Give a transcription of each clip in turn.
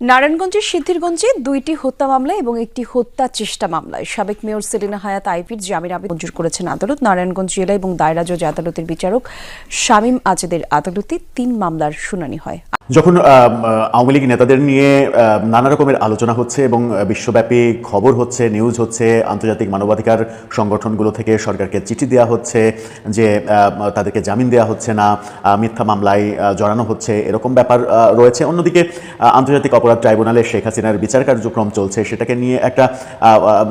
নারায়ণগঞ্জের সিদ্ধিরগঞ্জে দুইটি হত্যা মামলা এবং একটি হত্যা চেষ্টা মামলায় সাবেক মেয়র সেলিনা হায়াত আইপির জামিন আবেদন মঞ্জুর করেছেন আদালত। নারায়ণগঞ্জ জেলা এবং দায়রা জজ আদালতের বিচারক শামীম আজেদের আদালতে তিন মামলার শুনানি হয়। যখন আওয়ামী লীগ নেতাদের নিয়ে নানা রকমের আলোচনা হচ্ছে এবং বিশ্বব্যাপী খবর হচ্ছে নিউজ হচ্ছে, আন্তর্জাতিক মানবাধিকার সংগঠনগুলো থেকে সরকারকে চিঠি দেওয়া হচ্ছে যে তাদেরকে জামিন দেওয়া হচ্ছে না মিথ্যা মামলায় জড়ানো হচ্ছে, এরকম ব্যাপার রয়েছে। অন্যদিকে আন্তর্জাতিক অপরাধ ট্রাইব্যুনালে শেখ হাসিনার বিচার কার্যক্রম চলছে, সেটাকে নিয়ে একটা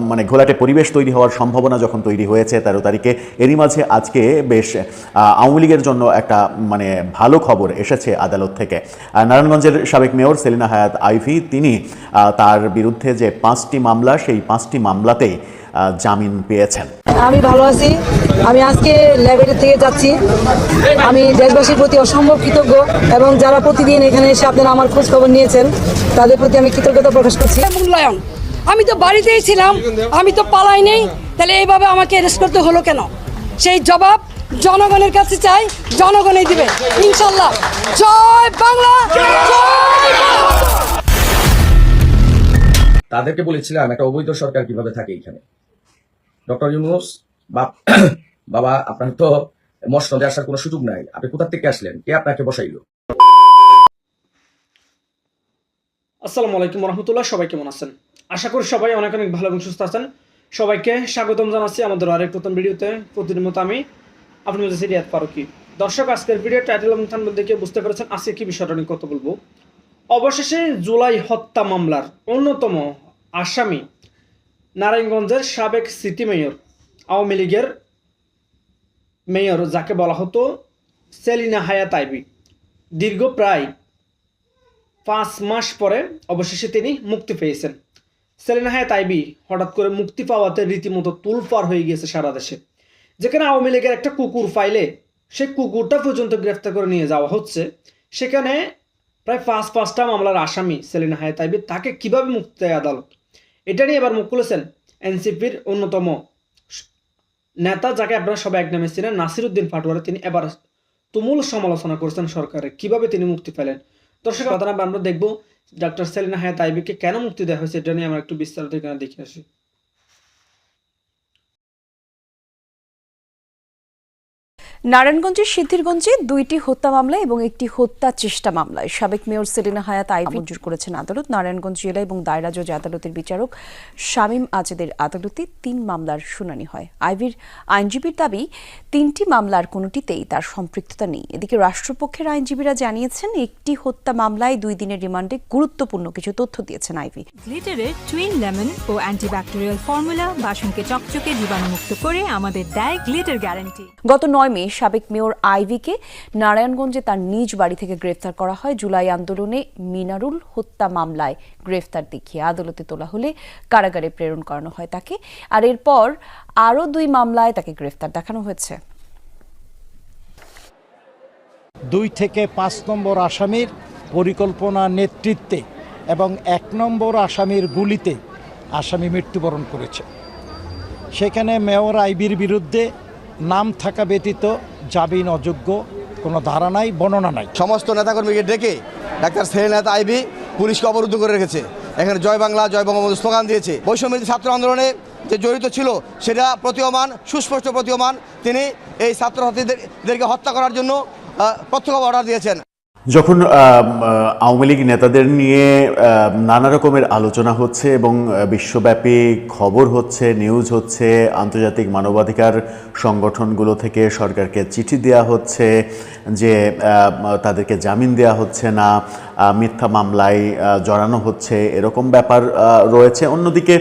মানে ঘোলাটে পরিবেশ তৈরি হওয়ার সম্ভাবনা যখন তৈরি হয়েছে, তেরো তারিখে, এরই মাঝে আজকে বেশ আওয়ামী লীগের জন্য একটা মানে ভালো খবর এসেছে আদালত থেকে। নারায়ণগঞ্জের সাবেক মেয়র সেলিনা হায়াত আইভি তিনি তার বিরুদ্ধে যে পাঁচটি মামলা সেই পাঁচটি মামলাতেই জামিন পেয়েছেন। আমি ভালো আছি। আমি আজকে ল্যাবরেটরি থেকে যাচ্ছি। আমি দেশবাসীর প্রতি অসম্ভব কৃতজ্ঞ এবং যারা প্রতিদিন এখানে এসে আপনারা আমার খোঁজ খবর নিয়েছেন তাদের প্রতি আমি কৃতজ্ঞতা প্রকাশ করছি। মূল্যায়ন। আমি তো বাড়িতেই ছিলাম আমি তো পালাই নেই তাহলে এইভাবে আমাকে অ্যারেস্ট করতে হলো কেন? সেই জবাব জনগণের কাছে চাই জনগণই দিবে। ইনশাল্লাহ। জয় বাংলা তাদেরকে বলেছিলাম একটা অবৈধ সরকার কীভাবে থাকে এখানে? ডক্টর ইউনুস বাপ বাবা আপনার তো মসনদে আসার কোনো সুযোগ নাই। আপনি কোথা থেকে আসলেন? কে আপনাকে বসাইলো? আসসালামু আলাইকুম রহমতুল্লাহ সবাই কেমন আছেন? আশা করি সবাই অনেক অনেক ভালো এবং সুস্থ আছেন। সবাইকে স্বাগতম জানাচ্ছি আমাদের আরেক নতুন ভিডিওতে। প্রতিদিন মতো আমি আপনার মধ্যে সিরিয়াত ফারুকি। দর্শক, আজকের ভিডিও টাইটেল এবং থাম্বনেল দেখে বুঝতে পেরেছেন আজকে কি বিষয়টা নিয়ে কথা বলব। অবশেষে জুলাই হত্যা মামলার অন্যতম আসামি নারায়ণগঞ্জের সাবেক সিটি মেয়র আওয়ামী লীগের মেয়র যাকে বলা হতো সেলিনা হায়াত আইবি। দীর্ঘ প্রায় পাঁচ মাস পরে অবশেষে তিনি মুক্তি পেয়েছেন। সেলিনা হায়াত আইবি হঠাৎ করে মুক্তি পাওয়াতে রীতিমতো তুলপার হয়ে গিয়েছে সারা দেশে। যেখানে আওয়ামী লীগের একটা কুকুর ফাইলে সেই কুকুরটা পর্যন্ত গ্রেফতার করে নিয়ে যাওয়া হচ্ছে, সেখানে প্রায় পাঁচ, পাঁচটা মামলার আসামি সেলিনা হায়াত আইবি তাকে কীভাবে মুক্তি দেয় আদালত? এটা নিয়ে এবার মুখ খুলেছেন এনসিপির অন্যতম নেতা, যাকে আপনারা সবাই এক নামে ছিলেন নাসিরুদ্দিন পাটোয়ারি। তিনি এবার তুমুল সমালোচনা করেছেন সরকারের কীভাবে তিনি মুক্তি পেলেন? দর্শক আমরা দেখব ডক্টর সেলিনা হায়াত আইবিকে কেন মুক্তি দেওয়া হয়েছে, এটা নিয়ে আমরা একটু বিস্তারিত দেখে আসি। নারায়ণগঞ্জের সিদ্ধিরগঞ্জে দুইটি হত্যা মামলা এবং একটি হত্যা চেষ্টা মামলায় সাবেক মেয়র সেলিনা হায়াত আইন মঞ্জুর করেছেন আদালত। নারায়ণগঞ্জ জেলা এবং দায়রা জজ আদালতের বিচারক শামীম আজেদের আদালতে তিন মামলার শুনানি হয়। আইভির আইনজীবীর দাবি তিনটি মামলার কোনোটিতেই তার সম্পৃক্ততা নেই। এদিকে রাষ্ট্রপক্ষের আইনজীবীরা জানিয়েছেন একটি হত্যা মামলায় দুই দিনের রিমান্ডে গুরুত্বপূর্ণ কিছু তথ্য দিয়েছেন আইভি। গ্লিটারের টুইন লেমন ও অ্যান্টিব্যাকটেরিয়াল ফর্মুলা বাসনকে চকচকে জীবাণুমুক্ত করে আমাদের দেয় গ্লিটার গ্যারান্টি গত নয় মে সাবেক মেয়র আইভিকে নারায়ণগঞ্জে তার নিজ বাড়ি থেকে গ্রেফতার করা হয়। জুলাই আন্দোলনে মিনারুল হত্যা মামলায় গ্রেফতার দেখিয়ে আদালতে তোলা হলে কারাগারে প্রেরণ করানো হয় তাকে। আর এরপর আরও দুই মামলায় তাকে গ্রেফতার দেখানো হয়েছে। দুই থেকে পাঁচ নম্বর আসামির পরিকল্পনা নেতৃত্বে এবং এক নম্বর আসামির গুলিতে আসামি মৃত্যুবরণ করেছে। সেখানে মেয়র আইবির বিরুদ্ধে নাম থাকা ব্যতীত জামিন অযোগ্য কোনো ধারা নাই, বর্ণনা নাই। সমস্ত নেতাকর্মীকে ডেকে ডাক্তার সেলিনাথ আইবি পুলিশকে অবরুদ্ধ করে রেখেছে। এখানে জয় বাংলা, জয় বঙ্গবন্ধু স্লোগান দিয়েছে। বৈষম্য ছাত্র আন্দোলনে যে জড়িত ছিল, সেটা প্রতীয়মান, সুস্পষ্ট প্রতীয়মান। তিনি এই ছাত্রছাত্রীদেরকে হত্যা করার জন্য প্রত্যক্ষ অর্ডার দিয়েছেন। যখন আওয়ামী লীগ নেতাদের নিয়ে নানা রকমের আলোচনা হচ্ছে এবং বিশ্বব্যাপী খবর হচ্ছে, নিউজ হচ্ছে, আন্তর্জাতিক মানবাধিকার সংগঠনগুলো থেকে সরকারকে চিঠি দেওয়া হচ্ছে যে তাদেরকে জামিন দেওয়া হচ্ছে না মিথ্যা মামলায় জড়ানো হচ্ছে, এরকম ব্যাপার রয়েছে। অন্যদিকে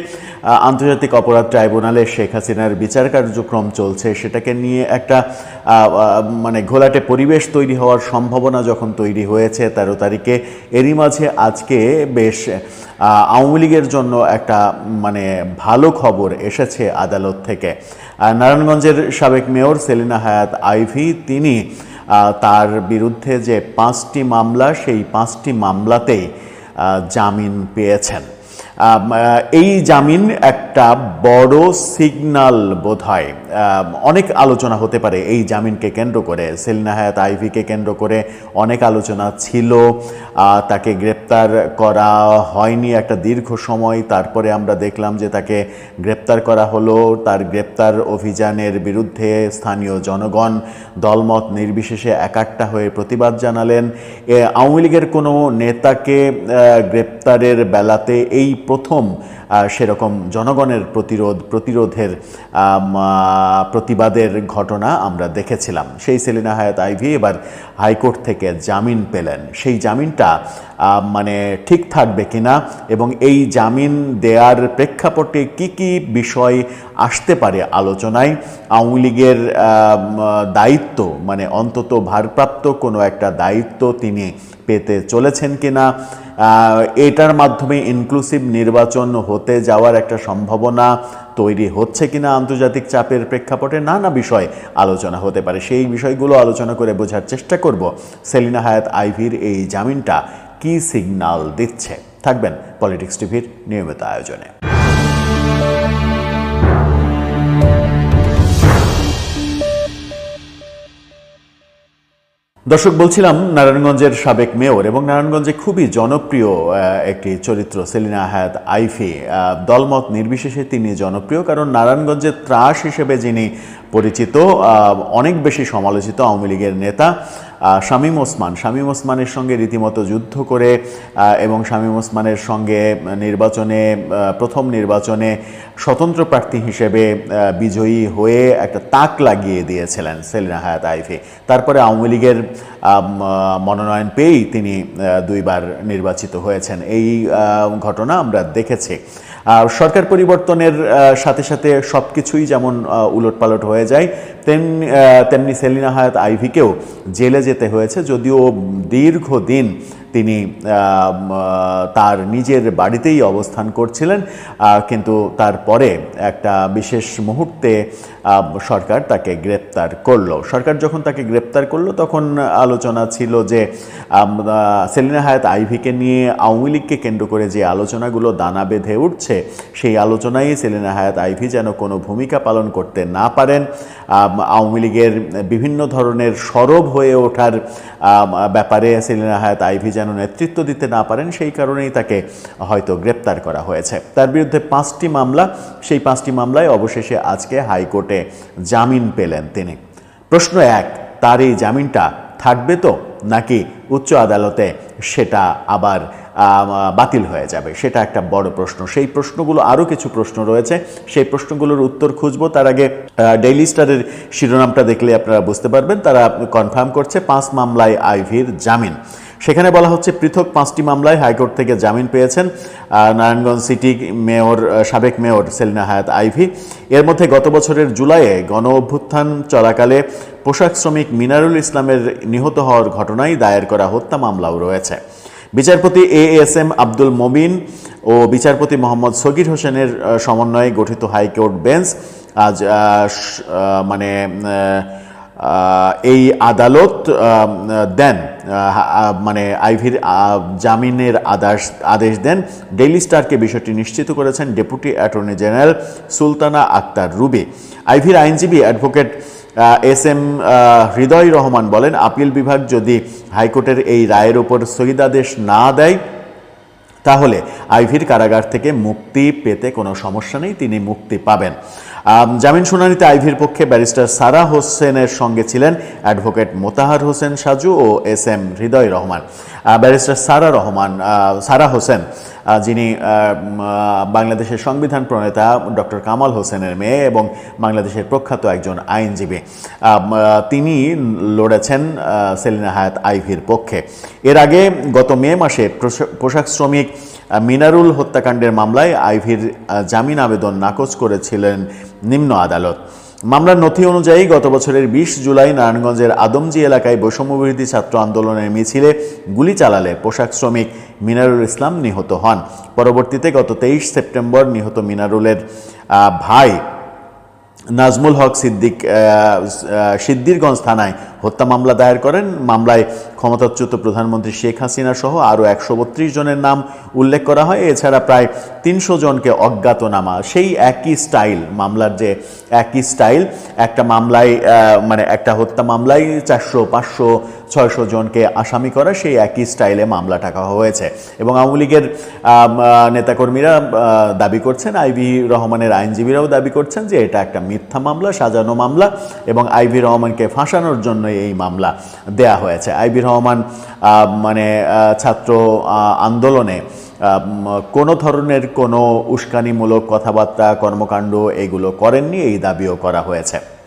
আন্তর্জাতিক অপরাধ ট্রাইব্যুনালে শেখ হাসিনার বিচার কার্যক্রম চলছে। সেটাকে নিয়ে একটা মানে ঘোলাটে পরিবেশ তৈরি হওয়ার সম্ভাবনা যখন তৈরি হয়েছে, তেরো তারিখে, এরই মাঝে আজকে বেশ আওয়ামী লীগের জন্য একটা মানে ভালো খবর এসেছে আদালত থেকে। নারায়ণগঞ্জের সাবেক মেয়র সেলিনা হায়াত আইভি, তিনি তার বিরুদ্ধে যে পাঁচটি মামলা সেই পাঁচটি মামলাতেই জামিন পেয়েছেন। এই জামিন একটা বড় সিগনাল বোধ হয় অনেক আলোচনা হতে পারে এই জামিনকে কেন্দ্র করে। সেলিনা হায়াত আইভিকে কেন্দ্র করে অনেক আলোচনা ছিল। তাকে গ্রেপ্তার করা হয়নি একটা দীর্ঘ সময়। তারপরে আমরা দেখলাম যে তাকে গ্রেপ্তার করা হলো। তার গ্রেপ্তার অভিযানের বিরুদ্ধে স্থানীয় জনগণ দলমত নির্বিশেষে একাট্টা হয়ে প্রতিবাদ জানালেন। আওয়ামী লীগের কোনো নেতাকে গ্রেপ্তারের বেলাতে এই প্রথম সেরকম জনগণের প্রতিরোধ, প্রতিরোধের প্রতিবাদের ঘটনা আমরা দেখেছিলাম। সেই সেলিনা হায়াত আইভি এবার হাইকোর্ট থেকে জামিন পেলেন। সেই জামিনটা মানে ঠিক থাকবে কিনা এবং এই জামিন দেয়ার প্রেক্ষাপটে কি কি বিষয় আসতে পারে আলোচনায়? আওয়ামী লীগের দায়িত্ব মানে অন্তত ভারপ্রাপ্ত কোনো একটা দায়িত্ব তিনি পেতে চলেছেন কিনা? এটার মাধ্যমে ইনক্লুসিভ নির্বাচন হতে যাওয়ার একটা সম্ভাবনা তৈরি হচ্ছে কিনা আন্তর্জাতিক চাপের প্রেক্ষাপটে নানা বিষয় আলোচনা হতে পারে। সেই বিষয়গুলো আলোচনা করে বোঝার চেষ্টা করব। সেলিনা হায়াত আইভির এই জামিনটা কি সিগনাল দিচ্ছে? থাকবেন পলিটিক্স টিভির নিয়মিত আয়োজনে। দর্শক, বলছিলাম নারায়ণগঞ্জের সাবেক মেয়র এবং নারায়ণগঞ্জে খুবই জনপ্রিয় একটি চরিত্র, সেলিনা হায়াত আইফি। দলমত নির্বিশেষে তিনি জনপ্রিয় কারণ নারায়ণগঞ্জের ত্রাস হিসেবে যিনি পরিচিত অনেক বেশি সমালোচিত আওয়ামী লীগের নেতা। শামীম ওসমান। শামীম ওসমানের সঙ্গে রীতিমতো যুদ্ধ করে এবং শামীম ওসমানের সঙ্গে নির্বাচনে প্রথম নির্বাচনে স্বতন্ত্র প্রার্থী হিসেবে বিজয়ী হয়ে একটা তাক লাগিয়ে দিয়েছিলেন সেলিনা হায়াত আইফি তারপরে আওয়ামী লীগের মনোনয়ন পেয়েই তিনি দুইবার নির্বাচিত হয়েছেন। এই ঘটনা আমরা দেখেছি। সরকার পরিবর্তনের সাথে সাথে সব কিছুই যেমন উলটপালট হয়ে যায় তেমনি তেমনি সেলিনা হায়াত আইভিকেও জেলে যেতে হয়েছে, যদিও দীর্ঘদিন তিনি তার নিজের বাড়িতেই অবস্থান করছিলেন কিন্তু তারপরে একটা বিশেষ মুহূর্তে সরকার তাকে গ্রেপ্তার করল। সরকার যখন তাকে গ্রেপ্তার করল, তখন আলোচনা ছিল যে সেলিনা হায়াত আইভিকে নিয়ে আওয়ামী লীগকে কেন্দ্র করে যে আলোচনাগুলো দানা বেঁধে উঠছে, সেই আলোচনায় সেলিনা হায়াত আইভি যেন কোনো ভূমিকা পালন করতে না পারেন আওয়ামী লীগের বিভিন্ন ধরনের সরব হয়ে ওঠার ব্যাপারে সেলিনা হায়াত আইভি যেন নেতৃত্ব দিতে না পারেন, সেই কারণেই তাকে হয়তো গ্রেপ্তার করা হয়েছে। তার বিরুদ্ধে পাঁচটি মামলা, সেই পাঁচটি মামলায় অবশেষে আজকে হাইকোর্টে জামিন পেলেন তিনি। প্রশ্ন এক, তার এই জামিনটা থাকবে তো, নাকি উচ্চ আদালতে সেটা আবার বাতিল হয়ে যাবে? সেটা একটা বড় প্রশ্ন। সেই প্রশ্নগুলো আরও কিছু প্রশ্ন রয়েছে। সেই প্রশ্নগুলোর উত্তর খুঁজবো। তার আগে ডেইলি স্টারের শিরোনামটা দেখলে আপনারা বুঝতে পারবেন। তারা কনফার্ম করছে, পাঁচ মামলায় আইভির জামিন। সেখানে বলা হচ্ছে পৃথক পাঁচটি মামলায় হাইকোর্ট থেকে জামিন পেয়েছেন নারায়ণগঞ্জ সিটি মেয়র সাবেক মেয়র সেলিনা হায়াত আইভি। এর মধ্যে গত বছরের জুলাইয়ে গণ অভ্যুত্থান চলাকালে পোশাক শ্রমিক মিনারুল ইসলামের নিহত হওয়ার ঘটনায় দায়ের করা হত্যা মামলাও রয়েছে। বিচারপতি A S M Abdul Mobin ও বিচারপতি মোহাম্মদ সগির হোসেনের সমন্বয়ে গঠিত হাইকোর্ট বেঞ্চ আজ মানে এই আদালত দেন। মানে আইভির জামিনের আদেশ আদেশ দেন। ডেইলি স্টারকে বিষয়টি নিশ্চিত করেছেন deputy attorney general Sultana Akter Ruby. আইভির আইনজীবী advocate S M Hridoy Rahman বলেন, আপিল বিভাগ যদি হাইকোর্টের এই রায়ের ওপর স্থগিতাদেশ না দেয়, তাহলে আইভির কারাগার থেকে মুক্তি পেতে কোনো সমস্যা নেই, তিনি মুক্তি পাবেন। জামিন শুনানিতে আইভির পক্ষে ব্যারিস্টার সারা হোসেনের সঙ্গে ছিলেন অ্যাডভোকেট মোতাহার হোসেন সাজু ও S M Hridoy Rahman. Barrister Sara Rahman Sara Hossain যিনি বাংলাদেশের সংবিধান প্রণেতা ডক্টর কামাল হোসেনের মেয়ে এবং বাংলাদেশের প্রখ্যাত একজন আইনজীবী। তিনি লড়েছেন সেলিনা হায়াত আইভির পক্ষে। এর আগে গত মে মাসে পোশাক শ্রমিক মিনারুল হত্যাকাণ্ডের মামলায় আইভির জামিন আবেদন নাকচ করেছিলেন নিম্ন আদালত। মামলার নথি অনুযায়ী গত বছরের বিশ জুলাই নারায়ণগঞ্জের আদমজি এলাকায় বৈষম্যবিরোধী ছাত্র আন্দোলনের মিছিলে গুলি চালালে পোশাক শ্রমিক মিনারুল ইসলাম নিহত হন। পরবর্তীতে গত তেইশ সেপ্টেম্বর নিহত মিনারুলের ভাই নাজমুল হক সিদ্দিক সিদ্দিরগঞ্জ থানায় হত্যা মামলা দায়ের করেন। মামলায় ক্ষমতাচ্যুত প্রধানমন্ত্রী শেখ হাসিনা সহ আরও একশো বত্রিশ জনের নাম উল্লেখ করা হয়। এছাড়া প্রায় তিনশো জনকে অজ্ঞাতনামা। সেই একই স্টাইল, মামলার যে একই স্টাইল, একটা মামলায় মানে একটা হত্যা মামলায় চারশো, পাঁচশো, ছয়শো জনকে আসামি করা সেই একই স্টাইলে মামলা টাকা হয়েছে। এবং আওয়ামী লীগের নেতাকর্মীরা দাবি করছেন আইভি রহমানের আইনজীবীরাও দাবি করছেন যে এটা একটা মিথ্যা মামলা, সাজানো মামলা এবং আইভি রহমানকে ফাঁসানোর জন্য এই মামলা দেয়া হয়েছে। আইবির রহমান মানে ছাত্র আন্দোলনে কোনো ধরনের কোনো উস্কানিমূলক কথাবার্তা, কর্মকাণ্ড এগুলো করেননি, এই দাবিও করা হয়েছে।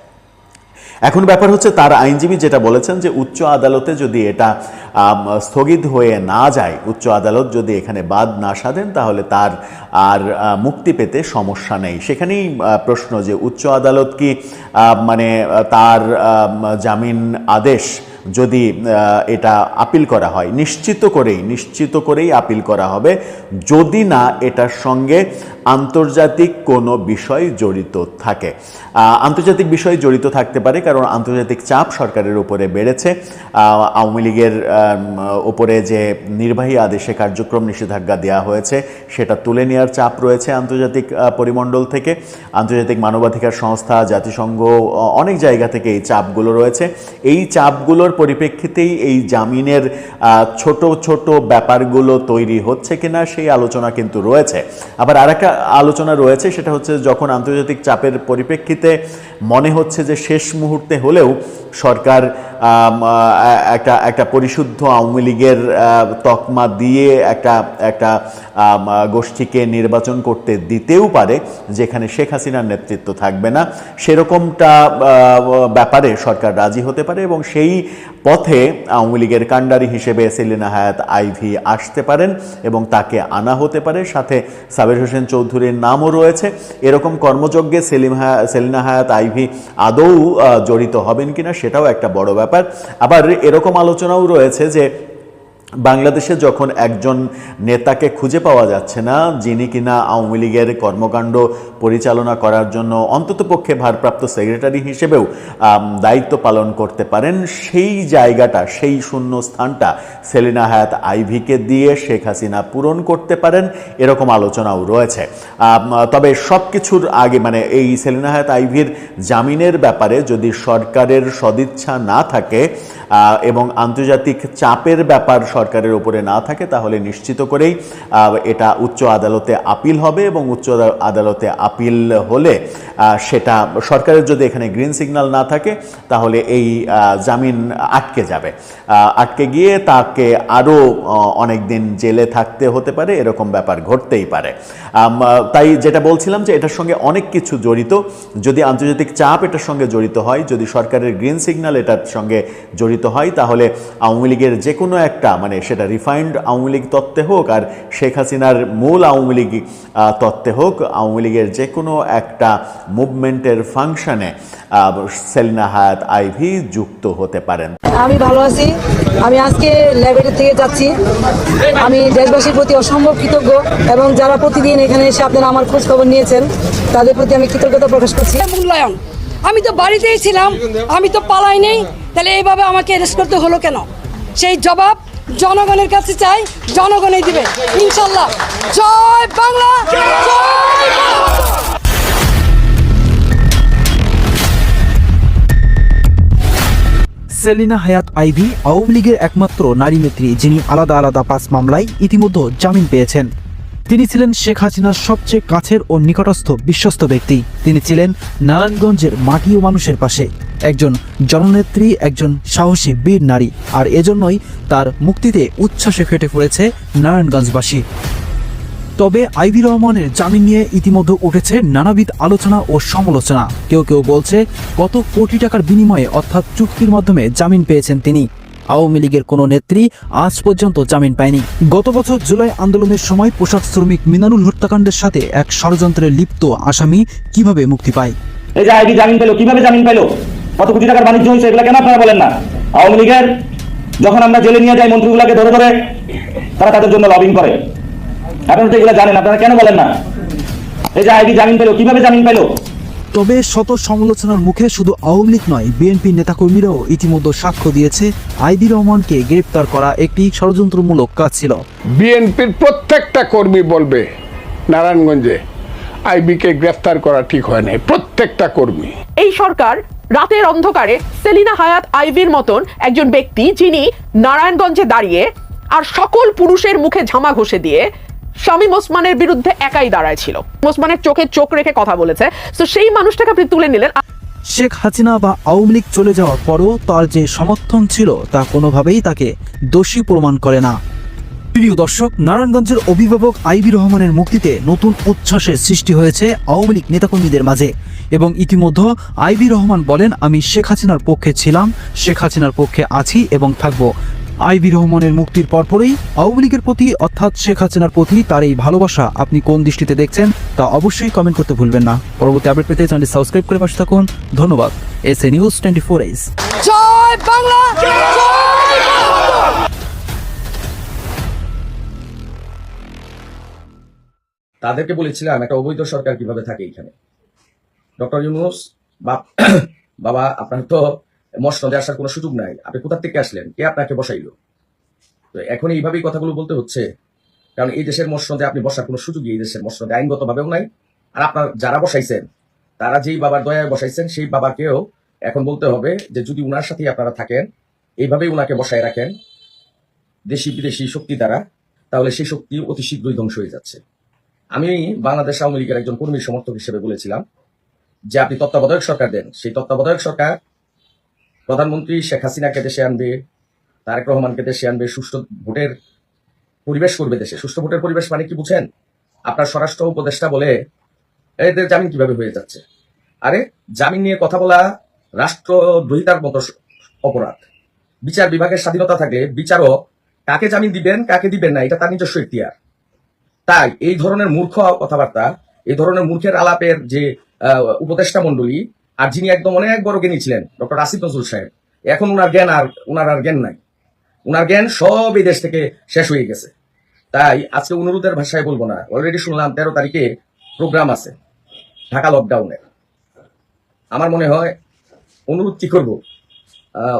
এখন ব্যাপার হচ্ছে তার আইনজীবী যেটা বলেছেন যে উচ্চ আদালতে যদি এটা স্থগিত হয়ে না যায়, উচ্চ আদালত যদি এখানে বাদ না সাধেন, তাহলে তার আর মুক্তি পেতে সমস্যা নেই। সেখানেই প্রশ্ন যে উচ্চ আদালত কি মানে তার জামিন আদেশ যদি এটা আপিল করা হয়, নিশ্চিত করেই নিশ্চিত করেই আপিল করা হবে। যদি না এটার সঙ্গে আন্তর্জাতিক কোনো বিষয় জড়িত থাকে। আন্তর্জাতিক বিষয় জড়িত থাকতে পারে কারণ আন্তর্জাতিক চাপ সরকারের উপরে বেড়েছে। আওয়ামী লীগের উপরে যে নির্বাহী আদেশে কার্যক্রম নিষেধাজ্ঞা দেওয়া হয়েছে, সেটা তুলে নেওয়ার চাপ রয়েছে আন্তর্জাতিক পরিমণ্ডল থেকে। আন্তর্জাতিক মানবাধিকার সংস্থা, জাতিসংঘ অনেক জায়গা থেকে এই চাপগুলো রয়েছে। এই চাপগুলোর পরিপ্রেক্ষিতেই এই জামিনের ছোট ছোট ব্যাপারগুলো তৈরি হচ্ছে কিনা সেই আলোচনা কিন্তু রয়েছে। আবার আরেকটা আলোচনা রয়েছে সেটা হচ্ছে যখন আন্তর্জাতিক চাপের পরিপ্রেক্ষিতে মনে হচ্ছে যে শেষ মুহূর্তে হলেও সরকার একটা একটা পরিশুদ্ধ আওয়ামী লীগের তকমা দিয়ে একটা একটা গোষ্ঠীকে নির্বাচন করতে দিতেও পারে, যেখানে শেখ হাসিনার নেতৃত্ব থাকবে না। সেরকমটা ব্যাপারে সরকার রাজি হতে পারে এবং সেই পথে আওয়ামী লীগের কাণ্ডারি হিসেবে সেলিনা হায়াত আইভি আসতে পারেন এবং তাকে আনা হতে পারে। সাথে সাবের হোসেন চৌধুরীর নামও রয়েছে। এরকম কর্মযজ্ঞে সেলিম হায়া- সেলিনা হায়াত আইভি আদৌ জড়িত হবেন কিনা সেটাও একটা বড় ব্যাপার। আবার এরকম আলোচনাও রয়েছে যে বাংলাদেশে যখন একজন নেতাকে খুঁজে পাওয়া যাচ্ছে না, যিনি কিনা আওয়ামী লীগের কর্মকাণ্ড পরিচালনা করার জন্য অন্ততপক্ষে ভারপ্রাপ্ত সেক্রেটারি হিসেবেও দায়িত্ব পালন করতে পারেন, সেই জায়গাটা, সেই শূন্য স্থানটা সেলিনা হায়াত আইভিকে দিয়ে শেখ হাসিনা পূরণ করতে পারেন, এরকম আলোচনাও রয়েছে। তবে সব কিছুর আগে মানে এই সেলিনা হায়াত আইভির জামিনের ব্যাপারে যদি সরকারের সদিচ্ছা না থাকে এবং আন্তর্জাতিক চাপের ব্যাপার সরকারের উপরে না থাকে, তাহলে নিশ্চিত করেই এটা উচ্চ আদালতে আপিল হবে এবং উচ্চ আদালতে আপিল হলে সেটা সরকারের যদি এখানে গ্রিন সিগন্যাল না থাকে, তাহলে এই জামিন আটকে যাবে। আটকে গিয়ে তাকে আরও অনেক দিন জেলে থাকতে হতে পারে, এরকম ব্যাপার ঘটতেই পারে। তাই যেটা বলছিলাম যে, এটার সঙ্গে অনেক কিছু জড়িত। যদি আন্তর্জাতিক চাপ এটার সঙ্গে জড়িত হয়, যদি সরকারের গ্রিন সিগন্যাল এটার সঙ্গে জড়িত হয়, তাহলে আওয়ামী লীগের যে কোনো একটা মানে সেটা রিফাইন্ড আওয়ামী লীগ তত্ত্বে হোক আর শেখ হাসিনার মূল আওয়ামী লীগ তত্ত্বে হোক আওয়ামী লীগের যে কোনো একটা মুভমেন্টের ফাংশনে সেলিনা হায়াত আইভি যুক্ত হতে পারেন। আমি ভালো আছি। আমি আজকে ল্যাবরেটরি থেকে যাচ্ছি। আমি দেশবাসীর প্রতি অসম্ভব কৃতজ্ঞ এবং যারা প্রতিদিন এখানে এসে আপনারা আমার খোঁজ খবর নিয়েছেন তাদের প্রতি আমি কৃতজ্ঞতা প্রকাশ করছি। মূল্যায়ন। আমি তো বাড়িতেই ছিলাম আমি তো পালাই নেই তাহলে এইভাবে আমাকে অ্যারেস্ট করতে হলো কেন? সেই জবাব জনগণের কাছে চাই, জনগণই দিবে। ইনশাল্লাহ। জয় বাংলা সেলিনা হায়াত আইভি আওয়ামী লীগের একমাত্র নারী নেত্রী, যিনি আলাদা আলাদা পাঁচ মামলায় ইতিমধ্যে জামিন পেয়েছেন। তিনি ছিলেন শেখ হাসিনার সবচেয়ে কাছের ও নিকটস্থ বিশ্বস্ত ব্যক্তি। তিনি ছিলেন নারায়ণগঞ্জের মাটি ও মানুষের পাশে। একজন জননেত্রী, একজন সাহসী বীর নারী। আর এজন্যই তার মুক্তিতে উচ্ছ্বাসে ফেটে পড়েছে নারায়ণগঞ্জবাসী। তবে আইভি রহমানের জামিন নিয়ে ইতিমধ্যে উঠেছে নানাবিধ আলোচনা ও সমালোচনা। কেউ কেউ বলছে কত কোটি টাকার বিনিময়ে অর্থাৎ চুক্তির মাধ্যমে জামিন পেয়েছেন তিনি। আওয়ামী লীগের কোনো নেত্রী আজ পর্যন্ত জামিন পায়নি। গত বছর জুলাই আন্দোলনের সময় পোশাক শ্রমিক মিনানুল হত্যাকাণ্ডের সাথে এক ষড়যন্ত্রে লিপ্ত আসামি কীভাবে মুক্তি পায়? এই যে আইডি জামিন পেল কীভাবে জামিন পেল? কত কোটি টাকার বাণিজ্য হয়েছে এগুলো কেন আপনারা বলেন না? আওয়ামী লীগের যখন আমরা জেলে নিয়ে যাই মন্ত্রীগুলোকে ধরে ধরে তারা তাদের জন্য লবিং করে। আপনারা তো এগুলো জানেন আপনারা কেন বলেন না? এই যে আইডি জামিন পেল কীভাবে জামিন পেল? তবে শত সমালোচনার মুখে শুধু আওয়ামী লীগ নয় বিএনপি নেতাকর্মীরাও ইতিমধ্যে সাক্ষ্য দিয়েছে আইবি রহমানকে গ্রেপ্তার করা একটি ষড়যন্ত্রমূলক কাজ ছিল। বিএনপির প্রত্যেকটা কর্মী বলবে নারায়ণগঞ্জে আইবিকে গ্রেফতার করা ঠিক হয় নাই। প্রত্যেকটা কর্মী। এই সরকার রাতের অন্ধকারে সেলিনা হায়াত আইভির মতন একজন ব্যক্তি যিনি নারায়ণগঞ্জে দাঁড়িয়ে আর সকল পুরুষের মুখে ঝামা ঘষে দিয়ে শামীম ওসমানের বিরুদ্ধে একাই দাঁড়ায় ছিল। ওসমানের চোখে চোখ রেখে কথা বলেছে। তো সেই মানুষটাকে আপনি তুলে নিলেন। শেখ হাসিনা বা আওয়ামী লীগ চলে যাওয়ার পরও তার যে সমর্থন ছিল, তা কোনোভাবেই তাকে দোষী প্রমাণ করে না। প্রিয় দর্শক, নারায়ণগঞ্জের অভিভাবক আইবি রহমানের মুক্তিতে নতুন উচ্ছ্বাসের সৃষ্টি হয়েছে আওয়ামী লীগ নেতাকর্মীদের মাঝে। এবং ইতিমধ্যে আইবি রহমান বলেন, আমি শেখ হাসিনার পক্ষে ছিলাম, শেখ হাসিনার পক্ষে আছি এবং থাকব। আইবি রহমানের মুক্তির পরপরই আওয়ামী লীগের প্রতি অর্থাৎ শেখ হাসিনার প্রতি তার এই ভালোবাসা আপনি কোন দৃষ্টিতে দেখছেন তা অবশ্যই কমেন্ট করতে ভুলবেন না। পরবর্তী আপডেট পেতে চ্যানেলটি সাবস্ক্রাইব করে পাশে থাকুন। ধন্যবাদ। S A news twenty four এইস জয় বাংলা! তাদেরকে বলেছিলাম একটা অবৈধ সরকার কীভাবে থাকে এখানে ডক্টর ইউনুস বাবা আপনার তো মসনদে আসার কোনো সুযোগ নাই। আপনি কোথা থেকে আসলেন? কে আপনাকে বসাইলো? তো এখন এইভাবেই কথাগুলো বলতে হচ্ছে, কারণ এই দেশের মসনদে আপনি বসার কোনো সুযোগই এই দেশের মসনদে আইনগত ভাবেও নাই। আর আপনার যারা বসাইছেন, তারা যেই বাবার দয়ায় বসাইছেন, সেই বাবাকেও এখন বলতে হবে যে যদি উনার সাথেই আপনারা থাকেন, এইভাবেই উনাকে বসায় রাখেন দেশি বিদেশি শক্তি দ্বারা, তাহলে সেই শক্তি অতি শীঘ্রই ধ্বংস হয়ে যাচ্ছে। আমি বাংলাদেশ আওয়ামী লীগের একজন কর্মী সমর্থক হিসেবে বলেছিলাম যে আপনি তত্ত্বাবধায়ক সরকার দেন। সেই তত্ত্বাবধায়ক সরকার প্রধানমন্ত্রী শেখ হাসিনাকে দেশে আনবে, তারেক রহমানকে দেশে আনবে, সুষ্ঠু ভোটের পরিবেশ করবে দেশে। সুষ্ঠু ভোটের পরিবেশ মানে কি বুঝেন? আপনার স্বরাষ্ট্র উপদেষ্টা বলে এদের জামিন কীভাবে হয়ে যাচ্ছে? আরে, জামিন নিয়ে কথা বলা রাষ্ট্রদ্রোহিতার মতো অপরাধ। বিচার বিভাগের স্বাধীনতা থাকলে বিচারক কাকে জামিন দিবেন, কাকে দিবেন না, এটা তার নিজস্ব ইতিহার তাই এই ধরনের মূর্খ কথাবার্তা, এই ধরনের মূর্খের আলাপের যে উপদেষ্টা মন্ডলী আর যিনি একদম অনেক বড় জ্ঞানী ছিলেন, ডক্টর আসিফ নজরুল সাহেব, এখন উনার জ্ঞান আর উনার আর জ্ঞান নাই। উনার জ্ঞান সব এই দেশ থেকে শেষ হয়ে গেছে। তাই আজকে অনুরোধের ভাষায় বলব না অলরেডি শুনলাম তেরো তারিখে প্রোগ্রাম আছে, ঢাকা লকডাউনের আমার মনে হয় অনুরোধ কি করব?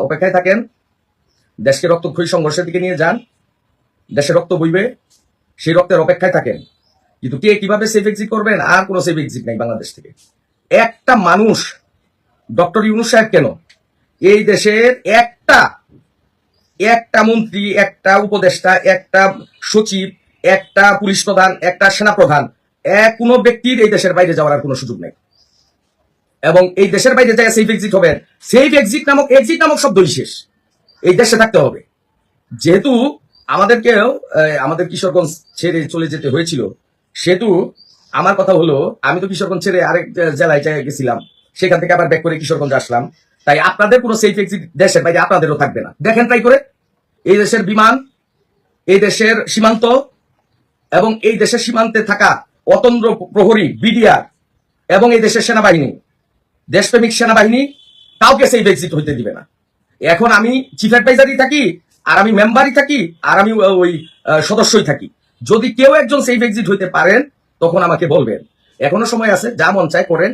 অপেক্ষায় থাকেন, দেশকে রক্ত রক্তক্ষয়ী সংঘর্ষের দিকে নিয়ে যান, দেশে রক্ত বইবে, সেই রক্তের অপেক্ষায় থাকেন। কিন্তু কে কীভাবে সেফ এক্সিট করবেন? আর কোনো সেফ এক্সিট নাই বাংলাদেশ থেকে। একটা মানুষ ডক্টর ইউনুস সাহেব কেন? এই দেশের একটা একটা মন্ত্রী, একটা উপদেষ্টা, একটা সচিব, একটা পুলিশ প্রধান, একটা সেনা প্রধান এক কোনো ব্যক্তির এই দেশের বাইরে যাওয়ার আর কোনো সুযোগ নেই। এবং এই দেশের বাইরে যায় সেফ এক্সিট হবেন। সেফ এক্সিট নামক এক্সিট নামক শব্দই শেষ। এই দেশে থাকতে হবে। যেহেতু আমাদেরকেও আমাদের কিশোরগঞ্জ ছেড়ে চলে যেতে হয়েছিল, সেহেতু আমার কথা হলো, আমি তো কিশোরগঞ্জ ছেড়ে আরেক জেলায় যাই গেছিলাম। সেখান থেকে আবার ব্যাক করে কিশোরগঞ্জ আসলাম। তাই আপনাদের কোনো সেফ এক্সিট দেশের বাইরে আপনাদেরও থাকবে না। দেখেন ট্রাই করে। এই দেশের বিমান, এই দেশের সীমান্ত এবং এই দেশের সীমান্তে থাকা অতন্দ্র প্রহরী, বিডিআর এবং এই দেশের সেনাবাহিনী, দেশপ্রেমিক সেনাবাহিনী কাউকে সেফ এক্সিট হইতে দিবে না। এখন আমি চিফ অ্যাডভাইজারই থাকি, আর আমি মেম্বারই থাকি, আর আমি ওই সদস্যই থাকি। যদি কেউ একজন সেফ এক্সিট হইতে পারেন, তখন আমাকে বলবেন। এখনও সময় আছে, যা মন চায় করেন।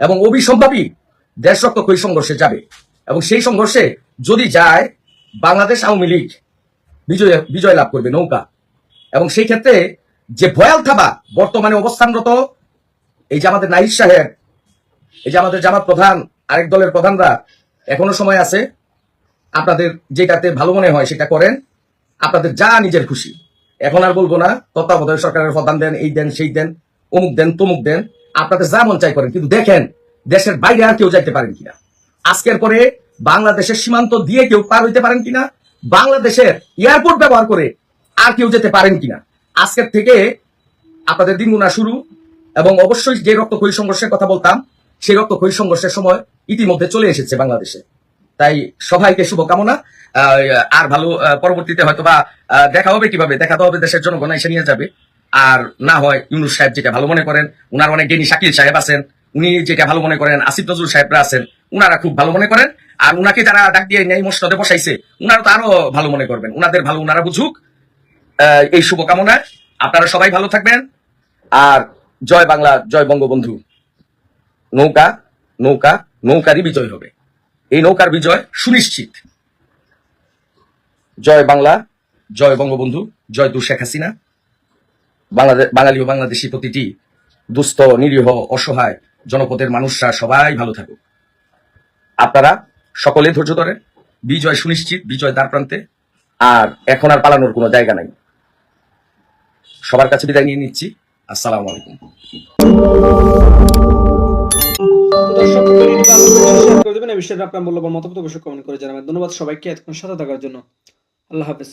এবং অবিসম্ভাবী দেশ ওই সংঘর্ষে যাবে। এবং সেই সংঘর্ষে যদি যায়, বাংলাদেশ আওয়ামী লীগ বিজয় বিজয় লাভ করবে নৌকা। এবং সেই ক্ষেত্রে যে ভয়াল থাবা বর্তমানে অবস্থানরত, এই যে আমাদের নাহিদ সাহেব, এই যে আমাদের জামাত প্রধান, আরেক দলের প্রধানরা এখনও সময় আছে, আপনাদের যেটাতে ভালো মনে হয় সেটা করেন, আপনাদের যা নিজের খুশি। এখন আর বলব না, তত্ত্বাবধায়ক সরকারের প্রধান দেন, এই দেন, সেই দেন, অমুক দেন, তমুক দেন। আপনাদের যা মন চাই করেন, কিন্তু দেখেন, দেশের বাইরে আর কেউ যাইতে পারেন কিনা। আজকের পরে বাংলাদেশের সীমান্ত দিয়ে কেউ পার হইতে পারেন কিনা, বাংলাদেশের এয়ারপোর্ট ব্যবহার করে আর কেউ যেতে পারেন কিনা। আজকের থেকে আপনাদের দিন গুণা শুরু, এবং অবশ্যই যে রক্ত রক্তক্ষয়ী সংঘর্ষের কথা বলতাম, সেই রক্ত রক্তক্ষয়ী সংঘর্ষের সময় ইতিমধ্যে চলে এসেছে বাংলাদেশে। তাই সবাইকে শুভকামনা। আর ভালো পরবর্তীতে হয়তো বা দেখা হবে কীভাবে? দেখা তো হবে দেশের জনগণ এসে নিয়ে যাবে। আর না হয় ইউনুস সাহেব যেটা ভালো মনে করেন, উনার অনেক জ্ঞানী শাকিল সাহেব আছেন, উনি যেটা ভালো মনে করেন, আসিফ নজরুল সাহেবরা আছেন, উনারা খুব ভালো মনে করেন, আর উনাকে যারা ডাক দিয়ে ন্যায় মসনদে বসাইছে, উনারা তো আরও ভালো মনে করবেন। উনাদের ভালো উনারা বুঝুক। এই শুভকামনা। আপনারা সবাই ভালো থাকবেন। আর জয় বাংলা, জয় বঙ্গবন্ধু। নৌকা নৌকা, নৌকারই বিজয় হবে। এই নৌকার বিজয় সুনিশ্চিত। জয় বাংলা, জয় বঙ্গবন্ধু, জয় দু শেখ হাসিনা। বাঙালি ও বাংলাদেশি প্রতিটি দুস্থ, নিরীহ, অসহায় জনপদের মানুষরা সবাই ভালো থাকুক। আপনারা সকলে ধৈর্য ধরেন, বিজয় সুনিশ্চিত, বিজয় দ্বার প্রান্তে। আর এখন আর পালানোর কোনো জায়গা নাই। সবার কাছে বিদায় নিয়ে নিচ্ছি। আসসালামু আলাইকুম। দর্শক আপনার মূল্যবান মতামত অবশ্যই কমেন্ট করে জানাবেন। ধন্যবাদ সবাইকে এতক্ষণ সাথে থাকার জন্য। আল্লাহ হাফেজ।